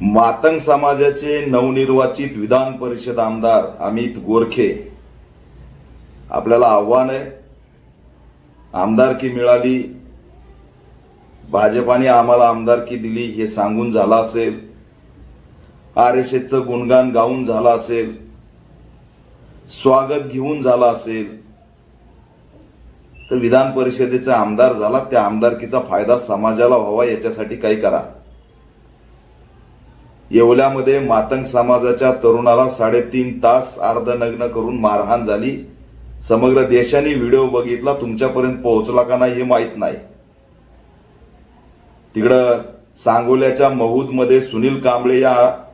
मातंग समाजाचे नवनिर्वाचित विधान परिषद आमदार अमित गोरखे आपल्याला आव्हान आहे. आमदारकी मिळाली. भाजपाने आम्हाला आमदारकी दिली हे सांगून झालं असेल. आर एस एसचं गुणगान गाऊन झालं असेल. स्वागत घेऊन झालं असेल. तर विधान परिषदेचा आमदार झाला त्या आमदारकीचा फायदा समाजाला व्हावा याच्यासाठी काही करा. येवल्यामध्ये मातंग समाजाच्या तरुणाला साडेतीन तास अर्धनग्न करून मारहाण झाली. समग्र देशाने व्हिडिओ बघितला तुमच्यापर्यंत पोहोचला का नाही हे माहीत नाही. तिकडं सांगोल्याच्या महूदमध्ये सुनील कांबळे या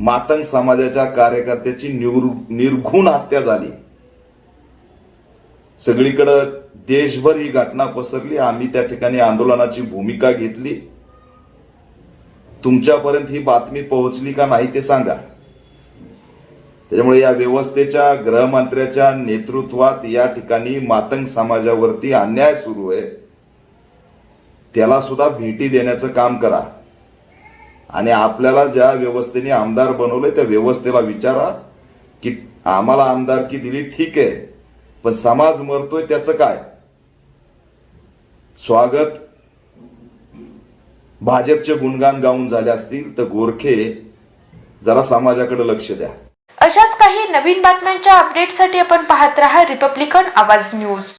मातंग समाजाच्या कार्यकर्त्याची निवृ- निर्घुण हत्या झाली. सगळीकडं देशभर ही घटना पसरली. आम्ही त्या ठिकाणी आंदोलनाची भूमिका घेतली. तुमच्यापर्यंत ही बातमी पोहोचली का नाही ते सांगा. त्याच्यामुळे या व्यवस्थेच्या गृहमंत्र्याच्या नेतृत्वात या ठिकाणी मातंग समाजावरती अन्याय सुरू आहे. त्याला सुद्धा भेटी देण्याचं काम करा. आणि आपल्याला ज्या व्यवस्थेने आमदार बनवलंय त्या व्यवस्थेला विचारा की आम्हाला आमदारकी दिली ठीक आहे पण समाज मरतोय त्याचं काय? स्वागत भाजपचे गुणगान गाऊन झाले असतील तर गोरखे जरा समाजाकडे लक्ष द्या. अशाच काही नवीन बातम्यांच्या अपडेटसाठी आपण पाहत रहा रिपब्लिकन आवाज न्यूज